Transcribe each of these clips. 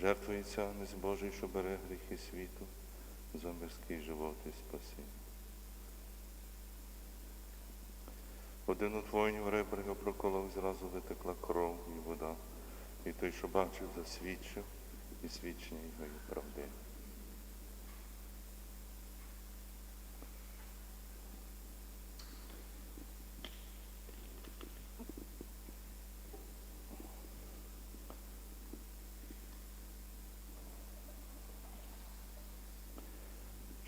Жертвується Агнець Божий, що бере гріхи світу, за мирський живот і спасіння. Один у твоїм ребрах проколов, зразу витекла кров і вода, і той, що бачив, засвідчив, і свідчення його і правдиве.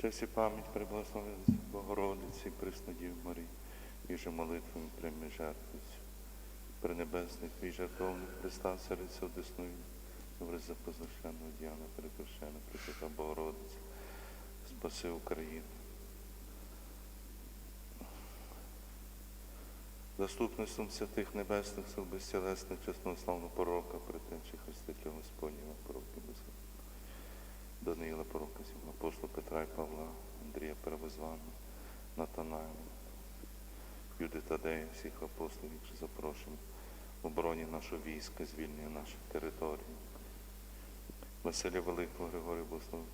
Честь і пам'ять приблагословилися Богородиці, Преснодів Марії, же молитвами прийми жертвицю. Пренебесних твій жертовник Христа, серця одесною, добре за позначеного Діана, перекошена, Пресвята Богородиця, спаси Україну. Заступництвом святих небесних сил безцілесних, чесного славного пророка, претенчих хрестителя Господнього, Петра і Павла, Андрія Перевозвана, Натанаїла, Юди Тадея, всіх апостолів, що запрошені в обороні нашого війська, звільнення наших територій. Василя Великого, Григорія Богослова,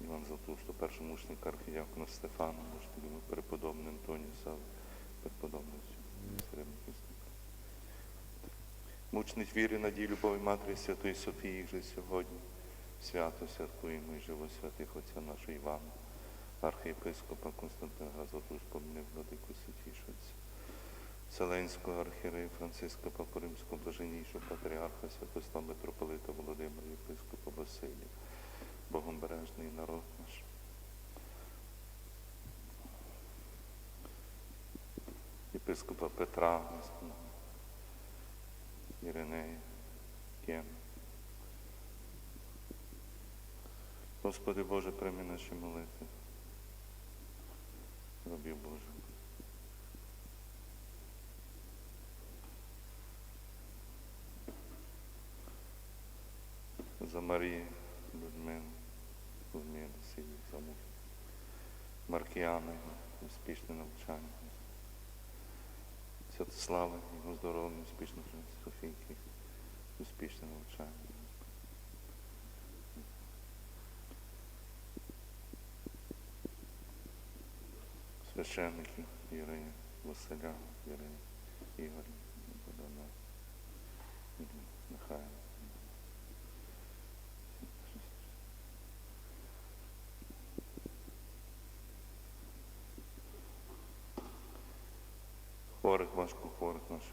Іван Златусто, першомучник архіякона Стефана, Можливо, преподобний Антоній Сав, преподобний Середньохисник. Мучник віри, надії, любові Матері Святої Софії, їх же сьогодні. Свято святкуємо і живо святих отця нашого Івана, архієпископа Константина Газоту, спомнив владику святішоця, Вселенського архієрея Франциска Папа Римського блаженнішого патріарха Святослава митрополита Володимира, єпископа Василія, Богомбережний народ наш. Єпископа Петра, Іринея, Кена. Господи Боже, прийми наші молитви. Робів Боже. За Марії, Людмилу, Людмилу, Сілію, за Муху. Маркіяна, успішне навчання. Святослава, його здоров'я, успішне Софійки, успішне навчання. Священників Ірини, Василя, Ірини, Ігоря, Богдана, Михайла. Хворих, важко хворих наших,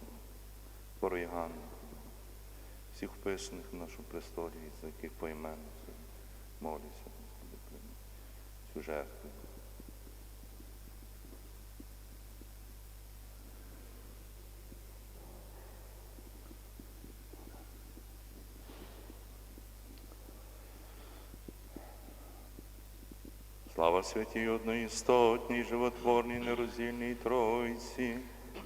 хворої Ганни, всіх вписаних в нашу престолі, за яких поіменно молюся, цю жертву. Слава святій одноістотній, животворній, нероздільній Тройці,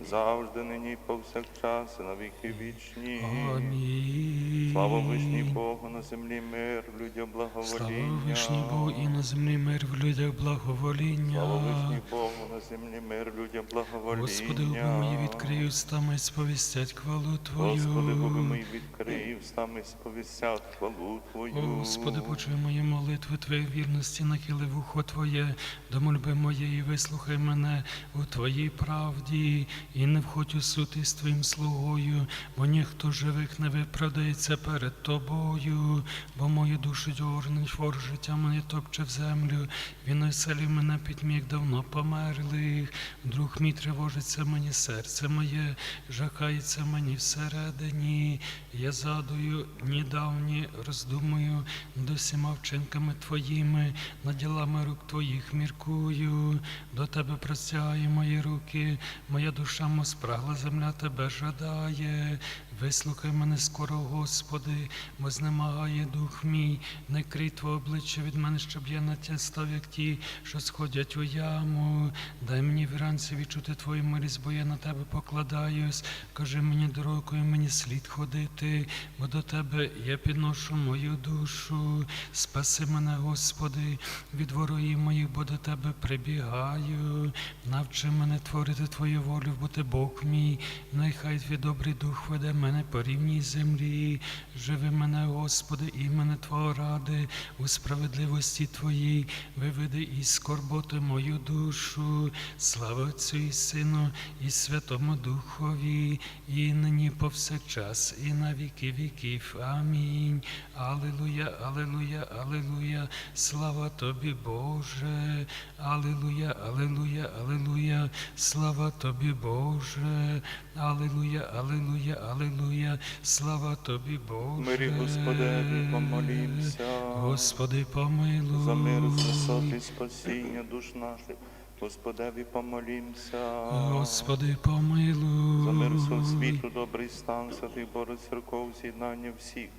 завжди нині повсякчас, і на віки вічні. Амінь. Слава вишній Богу на землі мир, людям благовоління. Слава вишній Богу і на землі мир в людях благовоління. Слава вишній Богу на землі мир, людям благовоління. Господи, губи мої відкрию устами, сповістять хвалу Твою. Господи, губи мої відкрив, стами сповістять хвалу Твою. Господи, почуй мої молитви Твоєї вірності, нахили вухо Твоє, до мольби моєї вислухай мене у Твоїй правді, і не входь у суд із Твоїм слугою, бо ніхто живих не виправдається перед Тобою, бо мою душу дьорнуть, фор життя мене топче в землю, він оселів мене підміг давно померлих, друг мій тривожиться мені серце моє, жахається мені всередині, я задую дні давні, роздумую над усіма вчинками Твоїми, над ділами рук Твоїх міркую, до Тебе простягаю мої руки, моя душа мо спрагла земля Тебе жадає. Вислухай мене скоро, Господи, бо знемагає дух мій, не крий Твоє обличчя від мене, щоб я на тя став, як ті, що сходять у яму. Дай мені вранці відчути Твою милість, бо я на Тебе покладаюсь. Кажи мені дорогою, мені слід ходити, бо до Тебе я підношу мою душу. Спаси мене, Господи, від ворогів моїх, бо до Тебе прибігаю. Навчи мене творити Твою волю, бо Ти Бог мій, нехай Твій добрий дух веде мене мене по рівній землі, живи мене, Господи, імене Твого ради, у справедливості Твоїй, виведи із скорботи мою душу, слава Отцю і Сину, і Святому Духові, і нині повсякчас, і на віки віків. Амінь. Алілуя, алілуя, алілуя, слава Тобі, Боже. Алілуя, алілуя, алілуя, слава Тобі, Боже. Алілуя, алілуя, алілуя, слава Тобі, Боже. Мирі Господеві, помолімся. Господи, помилуй. За мир, висоти, спасіння душ наших. Господеві помолімся. Господи, помилуй. За мир всього світу, добрий стан, святий Боже, церков, з'єднання всіх.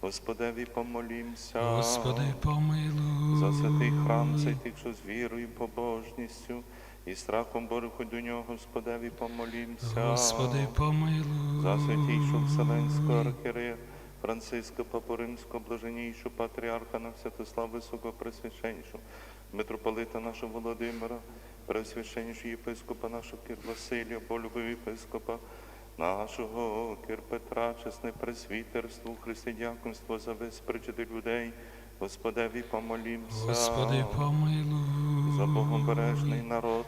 Господеві помолімся. Господи, помилуй. За святий храм, цей тих, що з вірою, побожністю і страхом Божим до нього, Господеві помолімся. Господи, помилуй. За святійшу Вселенського архірея, Франциска Папу Римського, блаженнійшу патріарха на Святослав Високопресвященнішу, митрополита нашого Володимира, Пресвященнішого єпископа нашого Кир Василія, Болюбив єпископа нашого Кир Петра, чесне пресвітерство, християнство за весь людей, Господеві помолімся. Господи, помилуй. За Богобережний народ